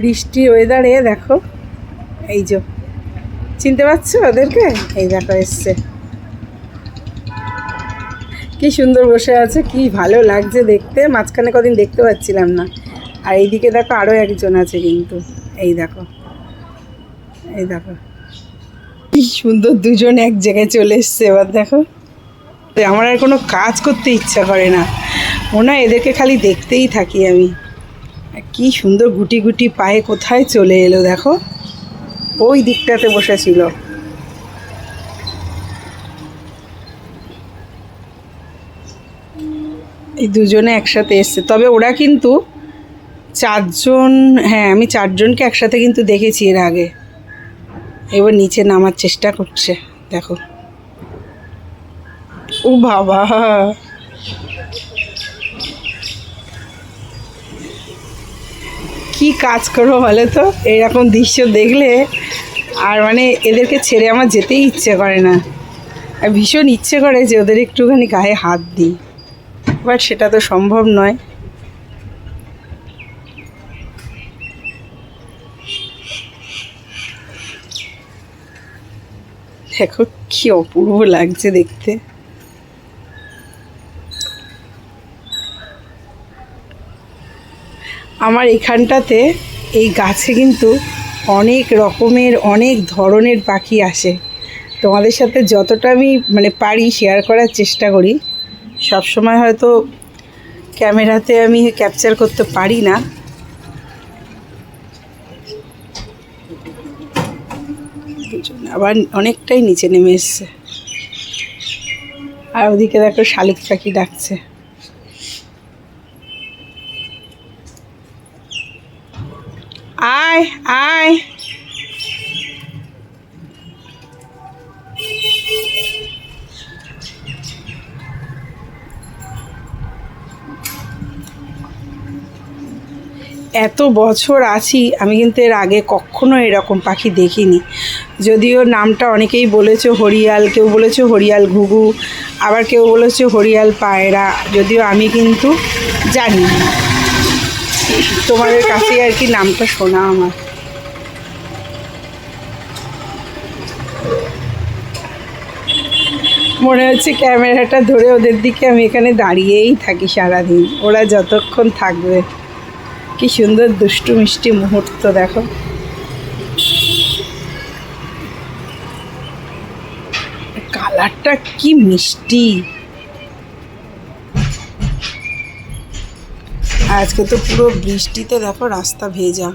বৃষ্টি ওয়েদারে দেখো, এই যে, চিনতে পারছ ওদেরকে? এই দেখো এসছে। কি সুন্দর বসে আছে, কি ভালো লাগছে দেখতে, মাঝখানে কদিন দেখতে পাচ্ছিলাম না। আর এইদিকে দেখো আরও একজন আছে কিন্তু, এই দেখো এই দেখো। কি সুন্দর দুজন এক জায়গায় চলে এসছে, এবার দেখো। আমার আর কোনো কাজ করতে ইচ্ছা করে না। হয় এদেরকে খালি দেখতেই থাকি আমি। কি সুন্দর গুটি গুটি পায়ে কোথায় চলে এলো দেখো। ওই দিকটাতে বসেছিল। এই দুজনে একসাথে এসছে। তবে ওরা কিন্তু চারজন হ্যাঁ আমি চারজনকে একসাথে কিন্তু দেখেছি এর আগে। এবার নিচে নামার চেষ্টা করছে, দেখো। ও বাবা! কি কাজ করব বলে তো? এরকম দৃশ্য দেখলে আর মানে এদেরকে ছেড়ে আমার যেতেই ইচ্ছে করে না। আর ভীষণ ইচ্ছে করে যে ওদের একটুখানি গায়ে হাত দিই। বাট সেটা তো সম্ভব নয়। দেখো কি অপূর্ব লাগছে দেখতে। আমার এখানটাতে এই গাছে কিন্তু অনেক রকমের, অনেক ধরনের পাখি আসে। তোমাদের সাথে যতটা আমি মানে পারি শেয়ার করার চেষ্টা করি। সব সময় হয়তো ক্যামেরাতে আমি ক্যাপচার করতে পারি না। আবার অনেকটাই নিচে নেমে এসছে। আর ওদিকে দেখো শালিক পাখি ডাকছে। আয় আয়। এত বছর আছি, আমি কিন্তু এর আগে কখনো এরকম পাখি দেখিনি। যদিও নামটা অনেকেই বলেছে হরিয়াল, কেউ বলেছে হরিয়াল ঘুঘু, আবার কেউ বলেছে হরিয়াল পায়রা, যদিও আমি কিন্তু জানি তোমাদের কাছে আর কি নামটা শোনা আমার। মনে হচ্ছে ক্যামেরাটা ধরে ওদের দিকে আমি এখানে দাঁড়িয়েই থাকি সারাদিন। ওরা যতক্ষণ থাকবে। কি সুন্দর দুষ্টু মিষ্টি মুহূর্ত, দেখো। কালারটা কি মিষ্টি! আজকে তো পুরো বৃষ্টিতে দেখো রাস্তা ভেজা।